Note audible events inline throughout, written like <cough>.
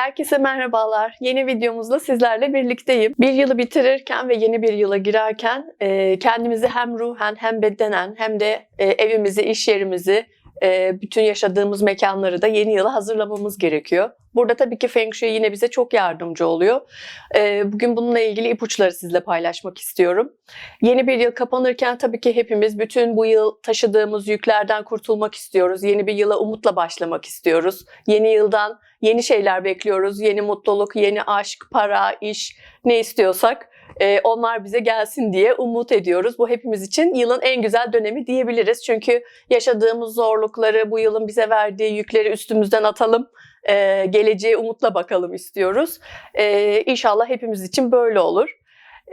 Herkese merhabalar. Yeni videomuzda sizlerle birlikteyim. Bir yılı bitirirken ve yeni bir yıla girerken kendimizi hem ruhen hem bedenen hem de evimizi, iş yerimizi, bütün yaşadığımız mekanları da yeni yıla hazırlamamız gerekiyor. Burada tabii ki Feng Shui yine bize çok yardımcı oluyor. E, bugün bununla ilgili ipuçları sizle paylaşmak istiyorum. Yeni bir yıl kapanırken tabii ki hepimiz bütün bu yıl taşıdığımız yüklerden kurtulmak istiyoruz. Yeni bir yıla umutla başlamak istiyoruz. Yeni yıldan yeni şeyler bekliyoruz. Yeni mutluluk, yeni aşk, para, iş ne istiyorsak e, onlar bize gelsin diye umut ediyoruz. Bu hepimiz için yılın en güzel dönemi diyebiliriz. Çünkü yaşadığımız zorlukları, bu yılın bize verdiği yükleri üstümüzden atalım. E, geleceğe umutla bakalım istiyoruz. E, inşallah hepimiz için böyle olur.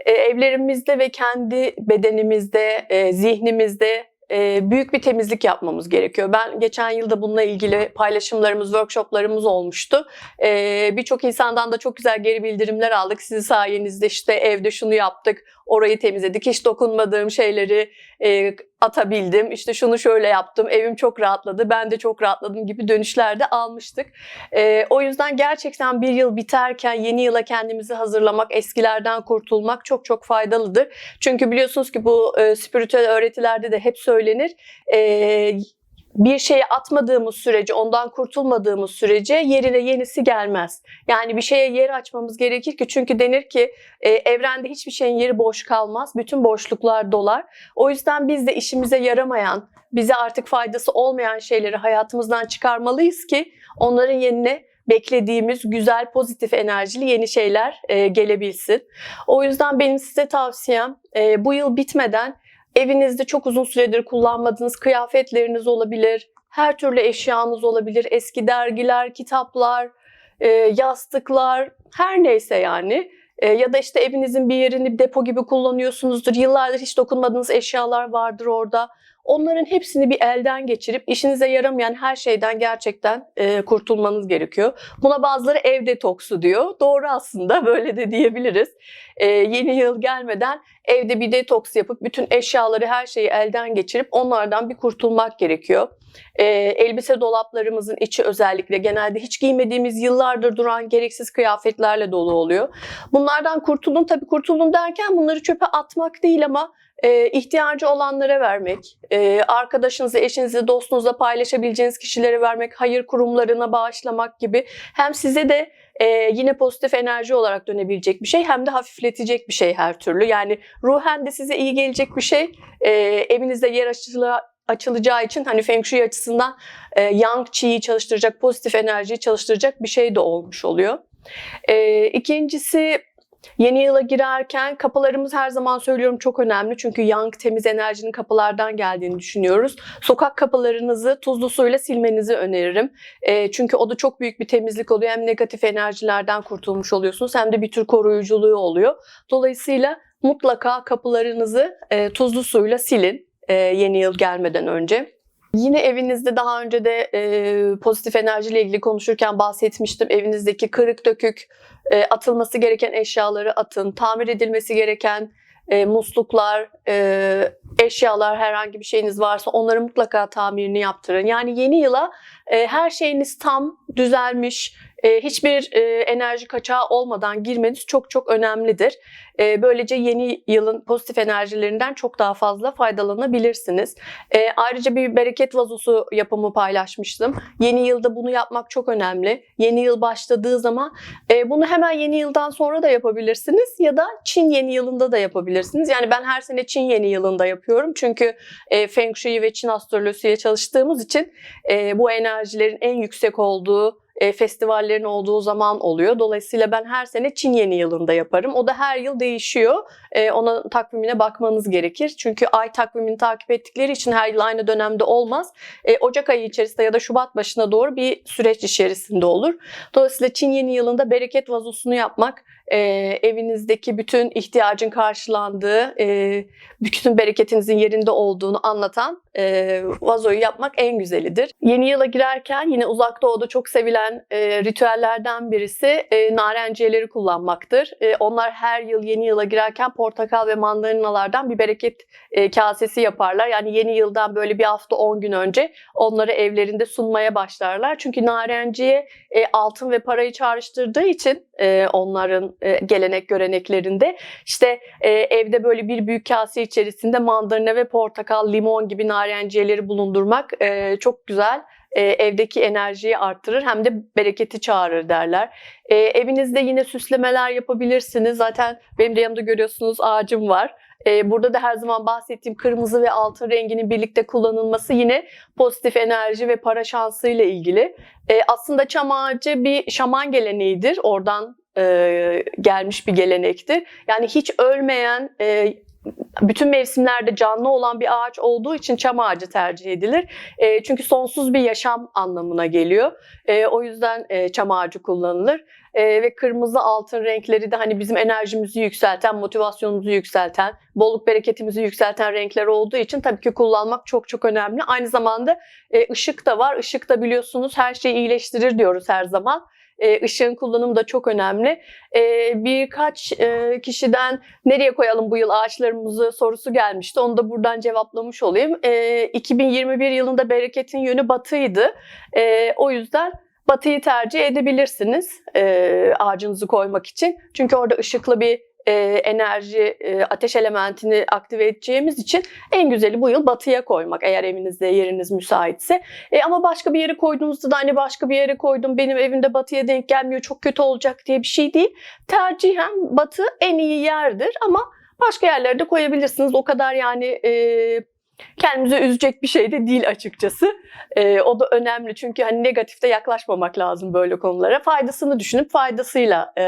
E, evlerimizde ve kendi bedenimizde, e, zihnimizde e, büyük bir temizlik yapmamız gerekiyor. Ben geçen yılda bununla ilgili paylaşımlarımız, workshoplarımız olmuştu. E, Birçok insandan da çok güzel geri bildirimler aldık. Sizin sayenizde işte evde şunu yaptık, orayı temizledik, hiç dokunmadığım şeyleri e, atabildim. İşte şunu şöyle yaptım, evim çok rahatladı, ben de çok rahatladım gibi dönüşler de almıştık. E, o yüzden gerçekten bir yıl biterken yeni yıla kendimizi hazırlamak, eskilerden kurtulmak çok çok faydalıdır. Çünkü biliyorsunuz ki bu e, spiritüel öğretilerde de hep söylenir. E, bir şeye atmadığımız sürece, ondan kurtulmadığımız sürece yerine yenisi gelmez. Yani bir şeye yer açmamız gerekir ki çünkü denir ki e, evrende hiçbir şeyin yeri boş kalmaz. Bütün boşluklar dolar. O yüzden biz de işimize yaramayan, bize artık faydası olmayan şeyleri hayatımızdan çıkarmalıyız ki onların yerine beklediğimiz güzel pozitif enerjili yeni şeyler e, gelebilsin. O yüzden benim size tavsiyem e, bu yıl bitmeden Evinizde çok uzun süredir kullanmadığınız kıyafetleriniz olabilir, her türlü eşyanız olabilir, eski dergiler, kitaplar, e, yastıklar, her neyse yani. E, ya da işte evinizin bir yerini depo gibi kullanıyorsunuzdur. Yıllardır hiç dokunmadığınız eşyalar vardır orada. Onların hepsini bir elden geçirip işinize yaramayan her şeyden gerçekten e, kurtulmanız gerekiyor. Buna bazıları ev detoksu diyor. Doğru aslında <laughs> böyle de diyebiliriz. E, yeni yıl gelmeden evde bir detoks yapıp bütün eşyaları her şeyi elden geçirip onlardan bir kurtulmak gerekiyor. E, elbise dolaplarımızın içi özellikle genelde hiç giymediğimiz yıllardır duran gereksiz kıyafetlerle dolu oluyor. Bunlardan kurtulun tabii kurtulun derken bunları çöpe atmak değil ama e, ihtiyacı olanlara vermek, e, arkadaşınıza, eşinize, dostunuza paylaşabileceğiniz kişilere vermek, hayır kurumlarına bağışlamak gibi hem size de e, yine pozitif enerji olarak dönebilecek bir şey hem de hafifletecek bir şey her türlü. Yani ruhen de size iyi gelecek bir şey. E, evinizde yer açılacağı açılacağı için hani Feng Shui açısından e, Yang Chi'yi çalıştıracak, pozitif enerjiyi çalıştıracak bir şey de olmuş oluyor. E, ikincisi Yeni yıla girerken kapılarımız her zaman söylüyorum çok önemli. Çünkü yang temiz enerjinin kapılardan geldiğini düşünüyoruz. Sokak kapılarınızı tuzlu suyla silmenizi öneririm. E, çünkü o da çok büyük bir temizlik oluyor. Hem negatif enerjilerden kurtulmuş oluyorsunuz hem de bir tür koruyuculuğu oluyor. Dolayısıyla mutlaka kapılarınızı e, tuzlu suyla silin e, yeni yıl gelmeden önce. Yine evinizde daha önce de e, pozitif enerjiyle ilgili konuşurken bahsetmiştim. Evinizdeki kırık dökük, e, atılması gereken eşyaları atın. Tamir edilmesi gereken e, musluklar, e, eşyalar herhangi bir şeyiniz varsa onları mutlaka tamirini yaptırın. Yani yeni yıla e, her şeyiniz tam, düzelmiş, e, hiçbir e, enerji kaçağı olmadan girmeniz çok çok önemlidir. E, böylece yeni yılın pozitif enerjilerinden çok daha fazla faydalanabilirsiniz. E, ayrıca bir bereket vazosu yapımı paylaşmıştım. Yeni yılda bunu yapmak çok önemli. Yeni yıl başladığı zaman e, bunu hemen yeni yıldan sonra da yapabilirsiniz ya da Çin yeni yılında da yapabilirsiniz. Yani ben her sene Çin yeni yılında yapıyorum. Çünkü e, Feng Shui ve Çin astrolojisiyle çalıştığımız için e, bu enerjilerin en yüksek olduğu e, festivallerin olduğu zaman oluyor. Dolayısıyla ben her sene Çin yeni yılında yaparım. O da her yıl değişiyor. E, ona takvimine bakmanız gerekir. Çünkü ay takvimini takip ettikleri için her yıl aynı dönemde olmaz. E, Ocak ayı içerisinde ya da Şubat başına doğru bir süreç içerisinde olur. Dolayısıyla Çin yeni yılında bereket vazosunu yapmak e, evinizdeki bütün ihtiyacın karşılandığı, e, bütün bereketinizin yerinde olduğunu anlatan e, vazoyu yapmak en güzelidir. Yeni yıla girerken yine uzak doğuda çok sevilen eden e, ritüellerden birisi e, narenciyeleri kullanmaktır. E, onlar her yıl yeni yıla girerken portakal ve mandalinalardan bir bereket e, kasesi yaparlar. Yani yeni yıldan böyle bir hafta 10 gün önce onları evlerinde sunmaya başlarlar. Çünkü narenciye e, altın ve parayı çağrıştırdığı için e, onların e, gelenek göreneklerinde işte e, evde böyle bir büyük kase içerisinde mandalina ve portakal, limon gibi narenciyeleri bulundurmak e, çok güzel e, evdeki enerjiyi arttırır hem de bereketi çağırır derler. E, evinizde yine süslemeler yapabilirsiniz. Zaten benim de yanımda görüyorsunuz ağacım var. E, burada da her zaman bahsettiğim kırmızı ve altın renginin birlikte kullanılması yine pozitif enerji ve para şansıyla ilgili. E, aslında çam ağacı bir şaman geleneğidir. Oradan e, gelmiş bir gelenektir. Yani hiç ölmeyen, bütün mevsimlerde canlı olan bir ağaç olduğu için çam ağacı tercih edilir. E, çünkü sonsuz bir yaşam anlamına geliyor. E, o yüzden e, çam ağacı kullanılır. E, ve kırmızı altın renkleri de hani bizim enerjimizi yükselten, motivasyonumuzu yükselten, bolluk bereketimizi yükselten renkler olduğu için tabii ki kullanmak çok çok önemli. Aynı zamanda e, ışık da var. Işık da biliyorsunuz her şeyi iyileştirir diyoruz her zaman. E, ışığın kullanımı da çok önemli. E, birkaç e, kişiden nereye koyalım bu yıl ağaçlarımızı sorusu gelmişti. Onu da buradan cevaplamış olayım. E, 2021 yılında bereketin yönü batıydı. E, o yüzden batıyı tercih edebilirsiniz e, ağacınızı koymak için. Çünkü orada ışıklı bir e, enerji, e, ateş elementini aktive edeceğimiz için en güzeli bu yıl batıya koymak eğer evinizde yeriniz müsaitse. E, ama başka bir yere koyduğunuzda da hani başka bir yere koydum benim evimde batıya denk gelmiyor çok kötü olacak diye bir şey değil. Tercihen batı en iyi yerdir ama başka yerlerde koyabilirsiniz. O kadar yani e, kendimizi üzecek bir şey de değil açıkçası. E, o da önemli çünkü hani negatifte yaklaşmamak lazım böyle konulara. Faydasını düşünüp faydasıyla e,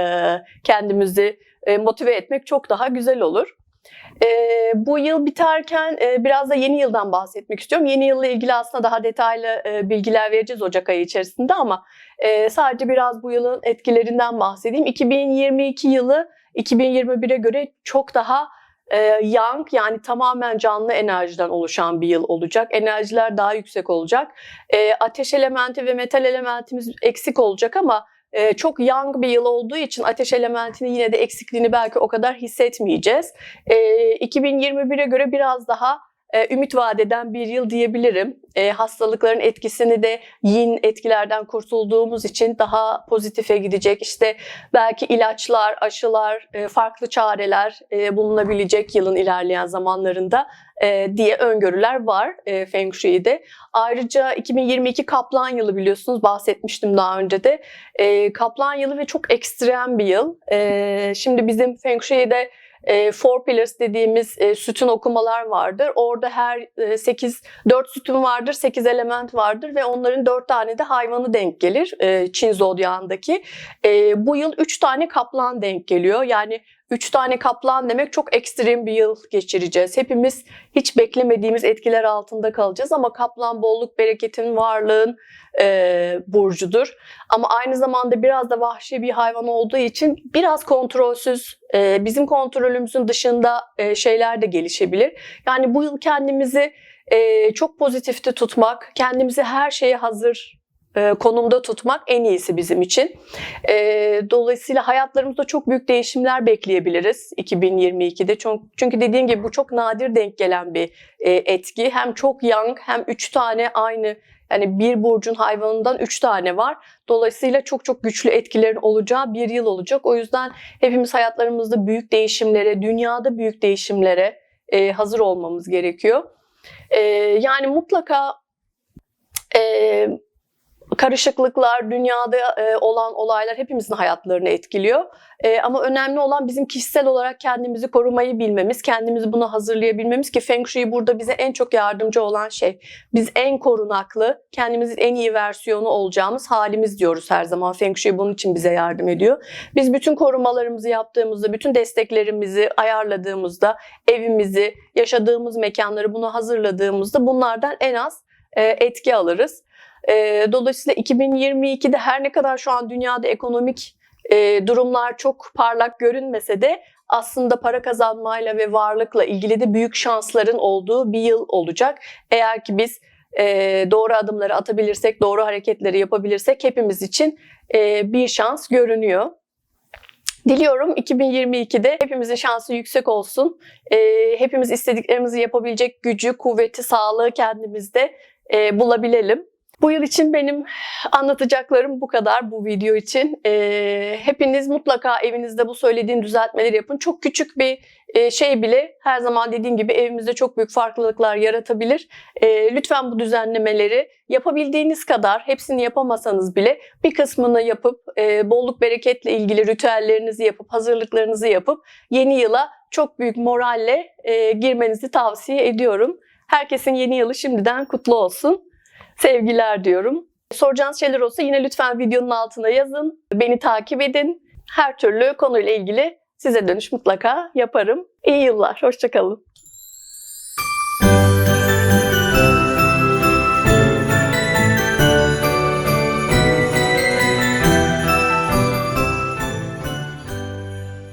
kendimizi e, motive etmek çok daha güzel olur. E, bu yıl biterken e, biraz da yeni yıldan bahsetmek istiyorum. Yeni yılla ilgili aslında daha detaylı e, bilgiler vereceğiz Ocak ayı içerisinde ama e, sadece biraz bu yılın etkilerinden bahsedeyim. 2022 yılı 2021'e göre çok daha e, young yani tamamen canlı enerjiden oluşan bir yıl olacak. Enerjiler daha yüksek olacak. E, ateş elementi ve metal elementimiz eksik olacak ama e, çok young bir yıl olduğu için ateş elementinin yine de eksikliğini belki o kadar hissetmeyeceğiz. E, 2021'e göre biraz daha e, ümit vadeden bir yıl diyebilirim. E, hastalıkların etkisini de yin etkilerden kurtulduğumuz için daha pozitife gidecek. İşte belki ilaçlar, aşılar, e, farklı çareler e, bulunabilecek yılın ilerleyen zamanlarında e, diye öngörüler var e, Feng Shui'de. Ayrıca 2022 Kaplan yılı biliyorsunuz bahsetmiştim daha önce de. E, Kaplan yılı ve çok ekstrem bir yıl. E, şimdi bizim Feng Shui'de e, Four Pillars dediğimiz e, sütun okumalar vardır. Orada her e, 8 4 sütun vardır, 8 element vardır ve onların 4 tane de hayvanı denk gelir e, Çin zodyağındaki. E, bu yıl 3 tane kaplan denk geliyor. Yani 3 tane kaplan demek çok ekstrem bir yıl geçireceğiz. Hepimiz hiç beklemediğimiz etkiler altında kalacağız ama kaplan bolluk, bereketin, varlığın e, burcudur. Ama aynı zamanda biraz da vahşi bir hayvan olduğu için biraz kontrolsüz, e, bizim kontrolümüzün dışında e, şeyler de gelişebilir. Yani bu yıl kendimizi e, çok pozitifte tutmak, kendimizi her şeye hazır e, konumda tutmak en iyisi bizim için. E, dolayısıyla hayatlarımızda çok büyük değişimler bekleyebiliriz 2022'de. Çünkü dediğim gibi bu çok nadir denk gelen bir e, etki. Hem çok young hem üç tane aynı yani bir burcun hayvanından üç tane var. Dolayısıyla çok çok güçlü etkilerin olacağı bir yıl olacak. O yüzden hepimiz hayatlarımızda büyük değişimlere, dünyada büyük değişimlere hazır olmamız gerekiyor. Yani mutlaka karışıklıklar, dünyada e, olan olaylar hepimizin hayatlarını etkiliyor. E, ama önemli olan bizim kişisel olarak kendimizi korumayı bilmemiz, kendimizi buna hazırlayabilmemiz ki Feng Shui burada bize en çok yardımcı olan şey. Biz en korunaklı, kendimizin en iyi versiyonu olacağımız halimiz diyoruz her zaman. Feng Shui bunun için bize yardım ediyor. Biz bütün korumalarımızı yaptığımızda, bütün desteklerimizi ayarladığımızda, evimizi, yaşadığımız mekanları buna hazırladığımızda bunlardan en az e, etki alırız. E, dolayısıyla 2022'de her ne kadar şu an dünyada ekonomik e, durumlar çok parlak görünmese de aslında para kazanmayla ve varlıkla ilgili de büyük şansların olduğu bir yıl olacak. Eğer ki biz e, doğru adımları atabilirsek, doğru hareketleri yapabilirsek hepimiz için e, bir şans görünüyor. Diliyorum 2022'de hepimizin şansı yüksek olsun. E, hepimiz istediklerimizi yapabilecek gücü, kuvveti, sağlığı kendimizde e, bulabilelim. Bu yıl için benim anlatacaklarım bu kadar bu video için. E, hepiniz mutlaka evinizde bu söylediğim düzeltmeleri yapın. Çok küçük bir e, şey bile her zaman dediğim gibi evimizde çok büyük farklılıklar yaratabilir. E, lütfen bu düzenlemeleri yapabildiğiniz kadar hepsini yapamasanız bile bir kısmını yapıp e, bolluk bereketle ilgili ritüellerinizi yapıp hazırlıklarınızı yapıp yeni yıla çok büyük moralle e, girmenizi tavsiye ediyorum. Herkesin yeni yılı şimdiden kutlu olsun. Sevgiler diyorum. Soracağınız şeyler olsa yine lütfen videonun altına yazın. Beni takip edin. Her türlü konuyla ilgili size dönüş mutlaka yaparım. İyi yıllar. Hoşçakalın.